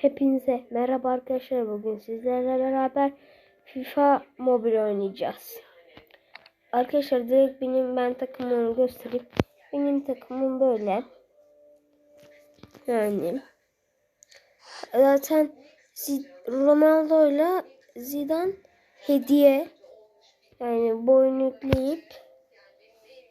Hepinize merhaba arkadaşlar. Bugün sizlerle beraber FIFA Mobile oynayacağız. Arkadaşlar direkt benim ben takımımı göstereyim. Benim takımım böyle. Yani zaten Ronaldo ile Zidane hediye yani boyun yükleyip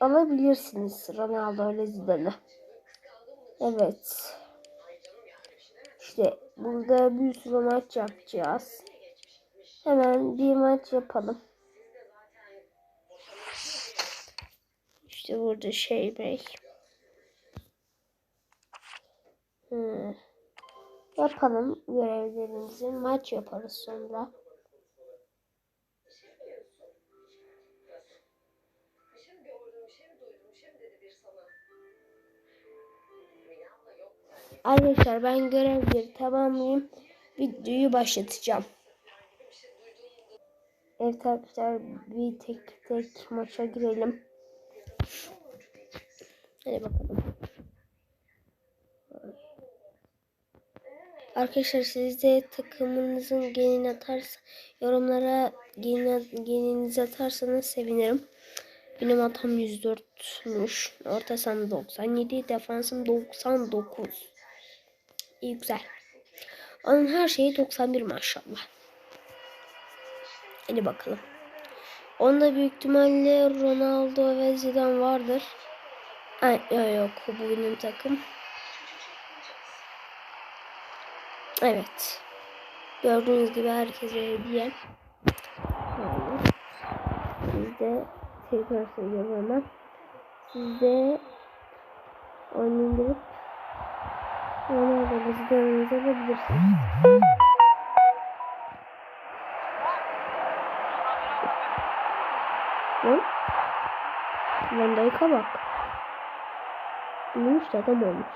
alabilirsiniz Ronaldo ile Zidane'ı. Evet. İşte burada bir sürü maç yapacağız. Hemen bir maç yapalım. İşte burada şey bey. Hmm. Yapalım görevlerimizi. Maç yaparız sonra. Arkadaşlar ben görevleri tamamlayayım. Videoyu başlatacağım. Evet arkadaşlar bir tek tek maça girelim. Hadi bakalım. Arkadaşlar siz de takımınızın genini atarsa yorumlara genini, geninizi atarsanız sevinirim. Benim atam 104'müş. Orta sahamı 97. Defansım 99. İyi güzel. Onun her şeyi 91 maşallah. Hadi bakalım. Onda büyük ihtimalle Ronaldo ve Zidane vardır. Ay, yok yok bu benim takım. Evet. Gördüğünüz gibi herkese hediye. Siz de tekrar söylüyorum hemen. Siz de oyunu indirip Ronaldo ve Zidane'ınızı alabilirsiniz. Lan. Van Dijk'a bak. Büyümüş adam olmuş.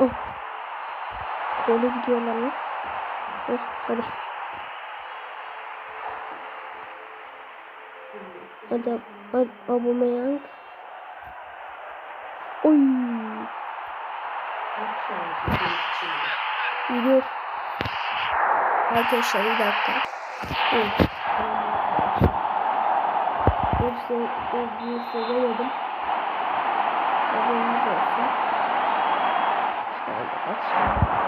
Oh. Böyle gidiyorlar lan. Oh. Hadi, hadi Aubameyang. Oy. Gidiyor. Arkadaşlar bir dakika. Oy. Hepsi, hepsi demedim. Haberiniz olsun. Şöyle başlayalım.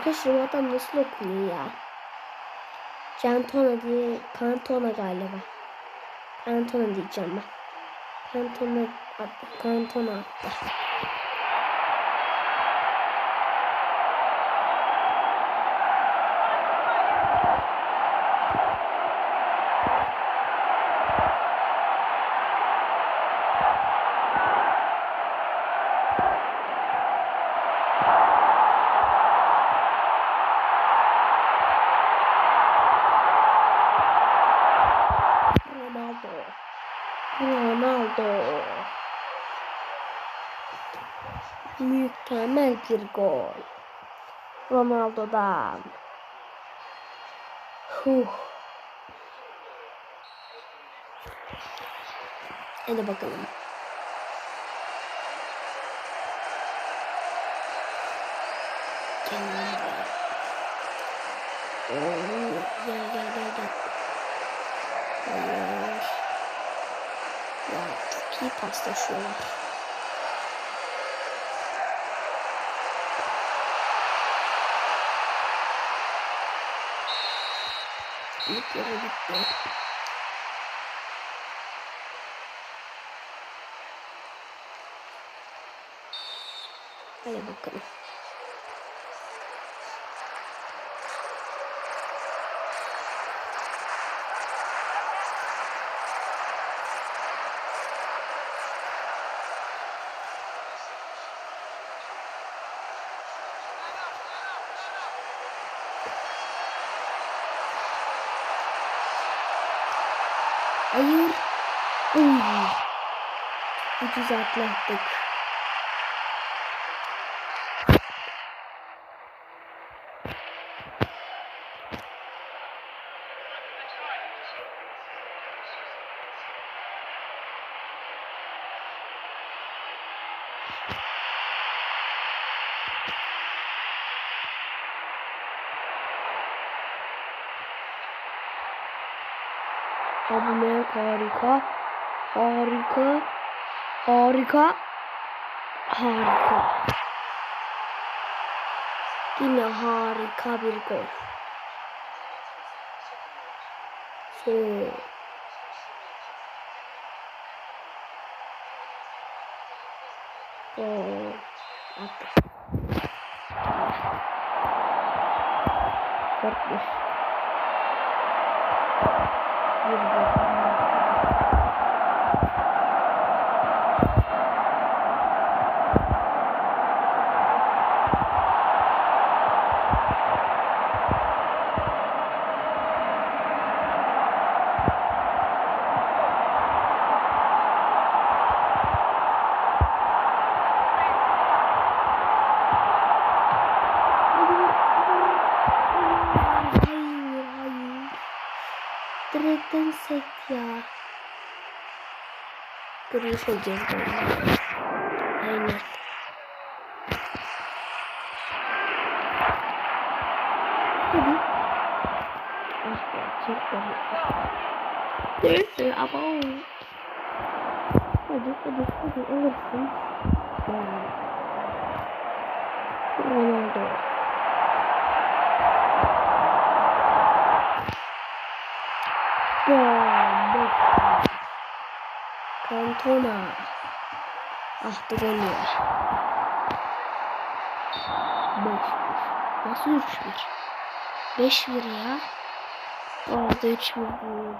Arkadaşlar bu adam nasıl okunuyor ya? Cantona diye Cantona galiba. Cantona diyeceğim ben. Cantona. Cantona attı. Ronaldo. Ronaldo. Mükemmel bir gol. Ronaldo'dan. Huh. Hadi bakalım. kendini buraya. Oo, gel gel gel gel. Hayır. Ya çok iyi paslaşıyorlar. İlk yarı bitti. Hadi bakalım. Hayır. Uy. Ucuz atlattık. Aubameyang harika. Harika. Harika. Harika. Yine harika bir gol. Şey. Gol. Attı. Bir gol. Hayır, hayır. Direkten sekt ya. Olacağız böyle. Aynen. Hadi. Ah çok Neyse ama o. Hadi, hadi, hadi alırsın. Ronaldo. Bomba. Cantona. Ah bu gol ya. 5-1. Nasıl 3-1? 5-1 ya. Orada 3-1 bu.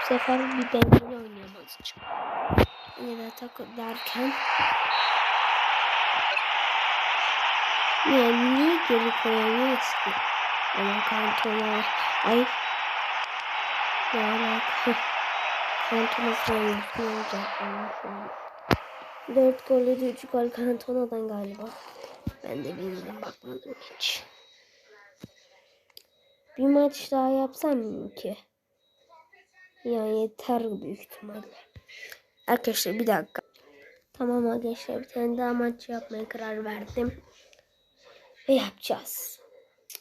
Bu sefer bir dengeli oynayamaz. Yine de takı derken Niye, niye geri koyamayız ki? Ama kantona... Ay. Ne alaka? Kantona falan düzgün olacak. 4 golle de 3 gol kantona'dan galiba. Ben de bilmiyorum bakmadım hiç. Bir maç daha yapsam mı ki? Yani yeter büyük ihtimalle. Arkadaşlar bir dakika. Tamam arkadaşlar bir tane daha maç yapmaya karar verdim. Ve yapacağız.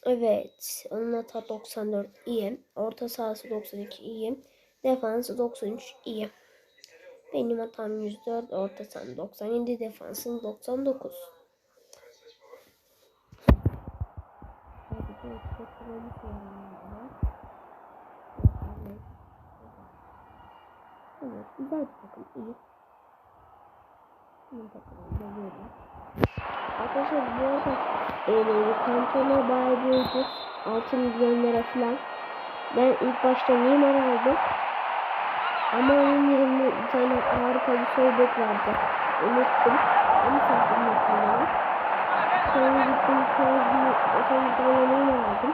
Evet. Onun hata 94 iyi. Orta sahası 92 iyi. Defansı 93 iyi. Benim hatam 104. Orta saham 97. Defansım 99. Evet, güzel bir takım. iyi. Bu takımı beğeniyorum. Arkadaşlar bu arada e, kantona bayağı bir ucuz. 6 milyon lira falan. Ben ilk başta Neymar aldım. Ama onun yerine bir tane harika bir sol bek vardı. Unuttum. Onu sattım muhtemelen. Sonra gittim sonra sonra bir tane Neymar aldım.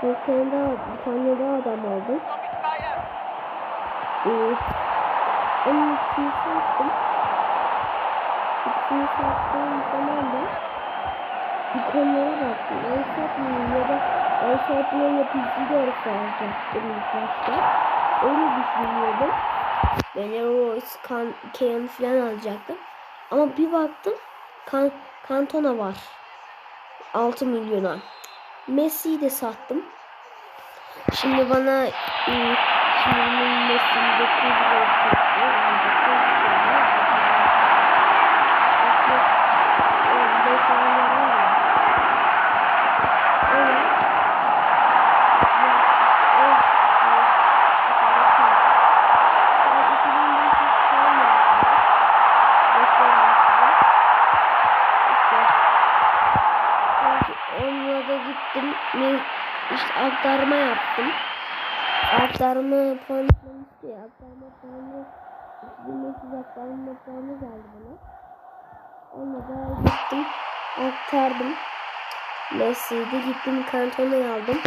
Sonra bir tane daha, bir tane daha adam aldım. Ee, onun ikisini sattım. İkisini sattığım zaman da ikonlara baktım. El satmayayım ya da el satma yapıcı da alacaktım ilk başta. Öyle düşünüyordum. Böyle Royce, kan, Kane falan alacaktım. Ama bir baktım kan, Kantona var. 6 milyona. Messi'yi de sattım. Şimdi bana ıı, şimdi Messi'yi 9 gol çekti. Yani 9 şöyle. İşte şu, ıı, bir de şu an var ya. Öyle. Ya, o, o, mesela sen- ben 2500 falan yaptım. Göstereyim size. İşte Onunla da gittim. İşte aktarma yaptım. Aktarma puanı istiyor. Aktarma puanı 2500 aktarma puanı geldi bana. Da gittim. Aktardım. Messi'ydi. Gittim Cantona'yı aldım.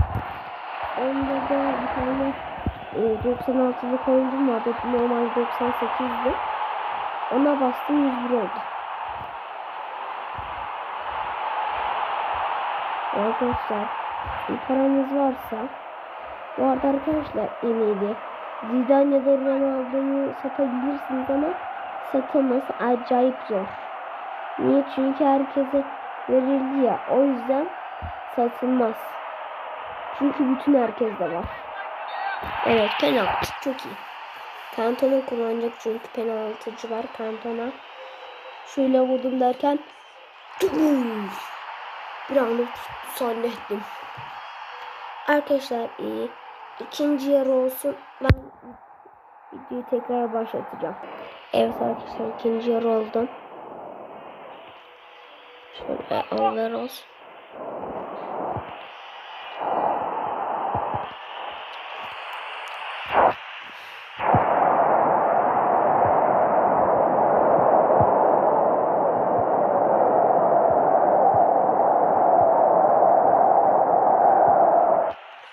Onda da bir tane e, 96'lık oyuncum vardı. Normal 98'di. Ona bastım 101 oldu. Arkadaşlar bir paranız varsa bu arada arkadaşlar iyiydi. Zidane ya da Ronaldo'yu satabilirsiniz ama sataması acayip zor. Niye? Çünkü herkese verildi ya. O yüzden satılmaz. Çünkü bütün herkeste var. Evet penaltı çok iyi. Kantona kullanacak çünkü penaltıcı var. Kantona şöyle vurdum derken bir anda zannettim. Arkadaşlar e, ikinci yarı olsun. Ben videoyu tekrar başlatacağım. Evet arkadaşlar ikinci yarı oldu. Şöyle olsun.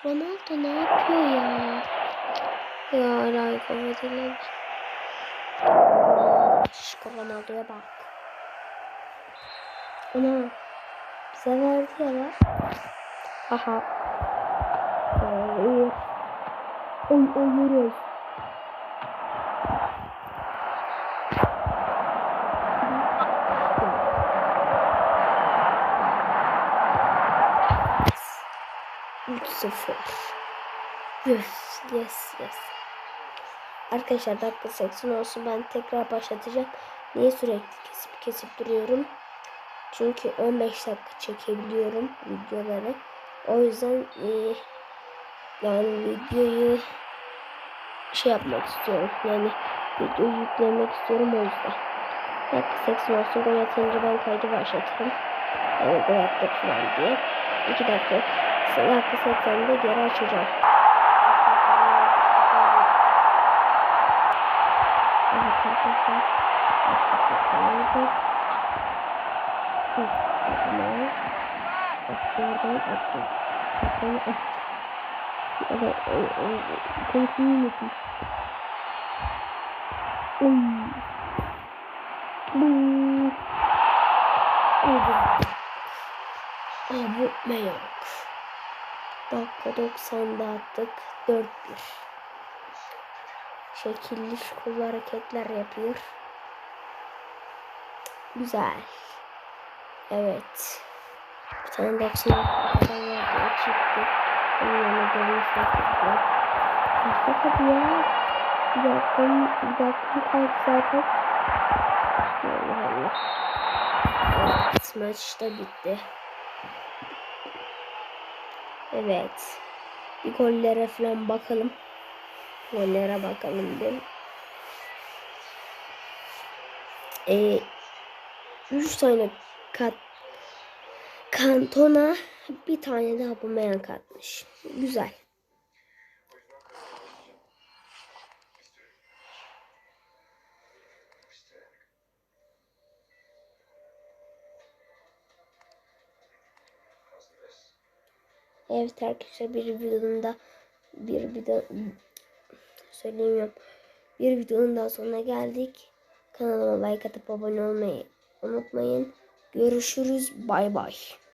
Ronaldo ne yapıyor ya? Ya hala kapatılır. Şişko Ronaldo'ya bak. Ana. Bize verdi ya lan. Aha. Hayır. Oy oluruz. Üç sıfır. Yes, yes, yes. Arkadaşlar dakika 80 olsun ben tekrar başlatacağım. Niye sürekli kesip kesip duruyorum? Çünkü 15 dakika çekebiliyorum videoları. O yüzden e, yani videoyu şey yapmak istiyorum. Yani videoyu yüklemek istiyorum o yüzden. Dakika 80 olsun gol atınca ben kaydı başlatırım. Yani gol attık falan diye. 2 dakika. Dakika 80'de geri açacağım. Evet arkadaşlar. Dakika 80 oldu. Tamam. Atıyorum. Atıyorum, atıyorum. Evet, konusunu unutmuş. Oy. Bu. Abi yok. Dakika 90'da attık. 4-1. Şekilli şukul hareketler yapıyor. Güzel. Evet. Bir tane 90 kadar vardı. O çıktı. Onun yanına istatistikle. Hasta tabii ya. Bir dakika, bir dakika kaldı zaten. Allah Allah. Evet, maç da bitti. Evet. Bir gollere falan bakalım. Gollere bakalım bir. Ee, 3 tane kat kantona bir tane daha bu meyan katmış. Güzel. Evet arkadaşlar bir videonun da bir video söyleyemiyorum. Bir videonun daha sonuna geldik. Kanalıma like atıp abone olmayı unutmayın. Görüşürüz. Bay bay.